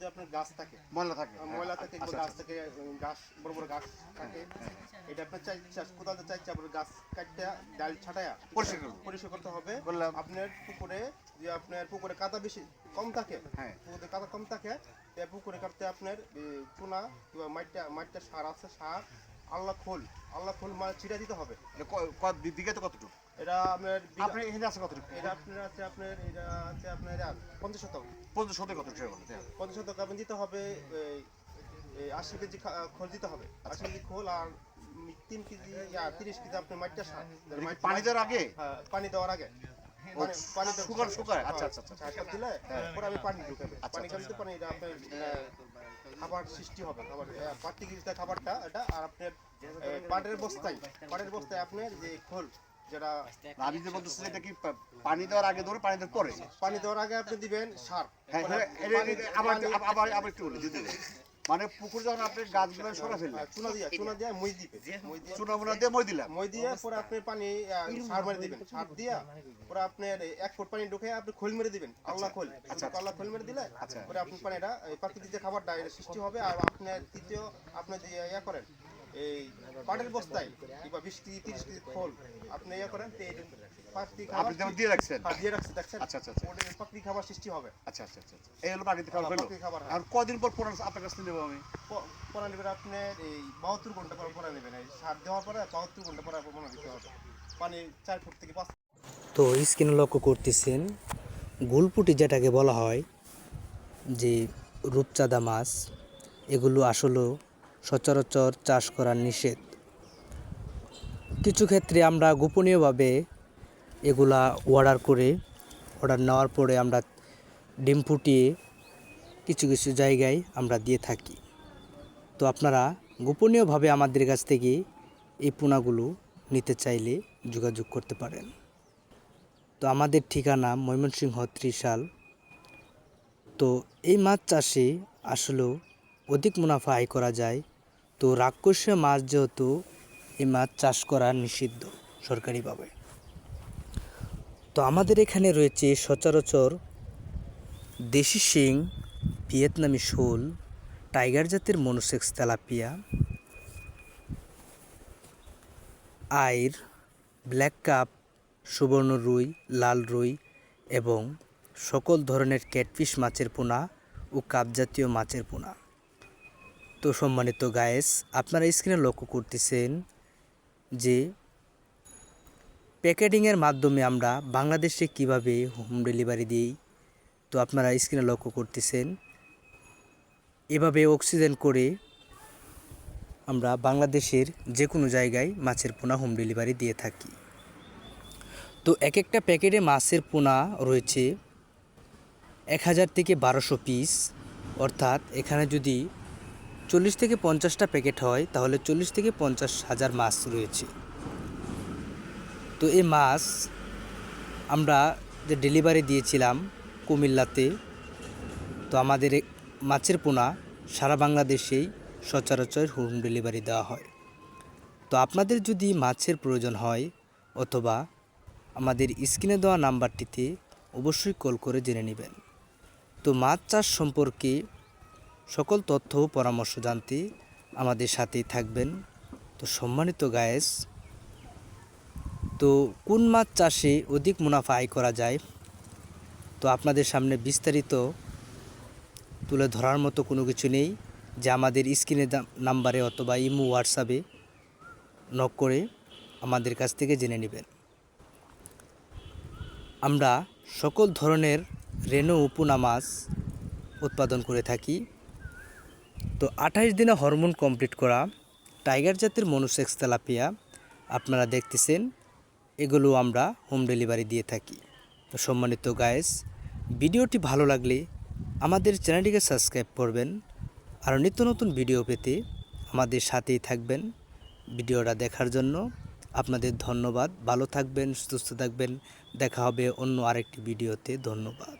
যদি আপনার গাছ থাকে ময়লা থাকে। ময়লা থাকে আচ্ছা, গাছ আচ্ছা। থেকে গাছ বড় বড় গাছ থাকে। এটা আপনার চাই চাষ কোথাও চাইছে আপনার গাছ কাটতে ডাল ছাটায়া? পরিষ্কার পরিষ্কার করতে হবে। আপনার পুকুরে যে আপনার পুকুরে কাদা বেশি কম থাকে হ্যাঁ। পুকুরে কাদা কম থাকে তে পুকুরে কাটতে আপনার চুনা কিংবা মাইটটা মাইটটা সার আছে সার আল্লাহ খোল আল্লাহ খোল মানে ছিটা দিতে হবে। এটা ক- ক- বি- কতটুকু? এটা আপনার এখানে আছে এটা আপনার আছে আপনার এটা আছে আপনার পঞ্চাশ শতক। পঞ্চাশ শতক হ্যাঁ। পঞ্চাশ শতক আপনি দিতে হবে আশি কেজি খোল দিতে হবে। আশি কেজি খোল আর তিন কেজি ইয়া, তিরিশ কেজি আপনার মাটিটা সার। পানি দেওয়ার আগে? হ্যাঁ, পানি দেওয়ার আগে। পানি পানি শুকার- আচ্ছা, আচ্ছা, আচ্ছা। দিলে পরে আমি পানি ঢুকাবে আচ্ছা, পানি আচ্ছা, পানি এটা আপনার খাবার সৃষ্টি হবে। খাবার কেজিতে খাবারটা এটা আর আপনার পাটের বস্তায় পাটের বস্তায় আপনার যে খোল যেটা আমি যে বলতেছি এটা কি পানি দেওয়ার আগে ধরে পানি দেওয়ার পরে। পানি দেওয়ার আগে আপনি দিবেন সার। হ্যাঁ মানে এটা- আবার আবার আবার একটু বলি দিদি মানে পুকুর যখন আপনি গাছগুলো সরা ফেললেন চুনা দিয়া চুনা দিয়া মই দিবে চুনা মুনা দিয়ে মই দিলাম। মই দিয়ে পরে আপনি পানি সার মেরে দিবেন। সার দিয়া পরে আপনার এই এক ফুট পানি ঢুকে আপনি খোল মেরে দিবেন আল্লাহ খোল। আচ্ছা। আল্লাহ খোল মেরে দিলে আচ্ছা। পরে আপনি পানিটা প্রাকৃতিক যে খাবারটা এটা সৃষ্টি হবে আর আপনি তৃতীয় আপনি যে ইয়া করেন এই পাটের বস্তায় কিংবা বিশ কেজি তিরিশ কেজি খোল আপনি ইয়া করেন তো এই প্রাকৃতিক খাবার দিয়ে রাখছেন। হ্যাঁ, দিয়ে রাখছে দেখছেন? আচ্ছা, আচ্ছা, আচ্ছা। ওটা প্রাকৃতিক খাবার সৃষ্টি হবে। আচ্ছা আচ্ছা আচ্ছা আচ্ছা। এই হলো প্রাকৃতিক খাবার হলো? খাবার, হ্যাঁ। আর কদিন পর পুনর আপনার কাছ থেকে নেব আমি? পড়া নেবেন আপনার এই বাহাত্তর ঘণ্টা পরে পড়া নেবেন। এই সার দেওয়ার পরে বাহাত্তর ঘণ্টা পরে পড়া দিতে হবে। পানি চার ফুট থেকে পাঁচ তো স্ক্রিনে লক্ষ্য করতেছেন গুলপুটি যেটাকে বলা হয় যে রূপচাঁদা মাছ এগুলো আসলে সচরাচর চাষ করা নিষেধ। কিছু ক্ষেত্রে আমরা গোপনীয়ভাবে এগুলা অর্ডার করে অর্ডার নেওয়ার পরে আমরা ডিম ফুটিয়ে কিছু কিছু জায়গায় আমরা দিয়ে থাকি। তো আপনারা গোপনীয়ভাবে আমাদের কাছ থেকে এই পোনাগুলো নিতে চাইলে যোগাযোগ করতে পারেন। তো আমাদের ঠিকানা ময়মনসিংহ ত্রিশাল। তো এই মাছ চাষে আসলেও অধিক মুনাফা আয় করা যায় তো রাক্ষসীয় মাছ যেহেতু, এই মাছ চাষ করা নিষিদ্ধ সরকারিভাবে। তো আমাদের এখানে রয়েছে সচরাচর দেশি শিং, ভিয়েতনামি শোল, টাইগার জাতের মনোসেক্স তেলাপিয়া, আইর, ব্ল্যাক কাপ, সুবর্ণ রুই, লাল রুই এবং সকল ধরনের ক্যাটফিশ মাছের পোনা ও কাপ জাতীয় মাছের পোনা। তো সম্মানিত গায়েস আপনারা স্ক্রিনে লক্ষ্য করতেছেন যে প্যাকেটিংয়ের মাধ্যমে আমরা বাংলাদেশে কীভাবে হোম ডেলিভারি দিই, তো আপনারা স্ক্রিনে লক্ষ্য করতেছেন। এভাবে অক্সিজেন করে আমরা বাংলাদেশের যে কোনো জায়গায় মাছের পোনা হোম ডেলিভারি দিয়ে থাকি। তো এক একটা প্যাকেটে মাছের পোনা রয়েছে এক হাজার থেকে বারোশো পিস অর্থাৎ এখানে যদি চল্লিশ থেকে পঞ্চাশটা প্যাকেট হয়, তাহলে চল্লিশ থেকে পঞ্চাশ হাজার মাছ রয়েছে। তো এই মাছ আমরা যে ডেলিভারি দিয়েছিলাম কুমিল্লাতে, তো আমাদের মাছের পোনা সারা বাংলাদেশেই সচরাচর হোম ডেলিভারি দেওয়া হয়। তো আপনাদের যদি মাছের প্রয়োজন হয় অথবা আমাদের স্ক্রিনে দেওয়া নাম্বারটিতে অবশ্যই কল করে জেনে নেবেন। তো মাছ চাষ সম্পর্কে সকল তথ্য ও পরামর্শ জানতে আমাদের সাথেই থাকবেন। তো সম্মানিত গায়েস তো কোন মাছ চাষে অধিক মুনাফা আয় করা যায়? তো আপনাদের সামনে বিস্তারিত তুলে ধরার মতো কোনো কিছু নেই, যে আমাদের স্ক্রিনে নাম্বারে অথবা ইমো হোয়াটসঅ্যাপে নক করে আমাদের কাছ থেকে জেনে নেবেন। আমরা সকল ধরনের রেনো উপুনা মাছ উৎপাদন করে থাকি। তো আঠাইশ দিনে হরমোন কমপ্লিট করা, টাইগার জাতের মনোসেক্স তেলাপিয়া, আপনারা দেখতেছেন, এগুলো আমরা হোম ডেলিভারি দিয়ে থাকি। তো সম্মানিত গায়েস ভিডিওটি ভালো লাগলে আমাদের চ্যানেলটিকে সাবস্ক্রাইব করবেন আর নিত্য নতুন ভিডিও পেতে আমাদের সাথেই থাকবেন। ভিডিওটা দেখার জন্য আপনাদের ধন্যবাদ। ভালো থাকবেন, সুস্থ থাকবেন। দেখা হবে অন্য আরেকটি ভিডিওতে ধন্যবাদ।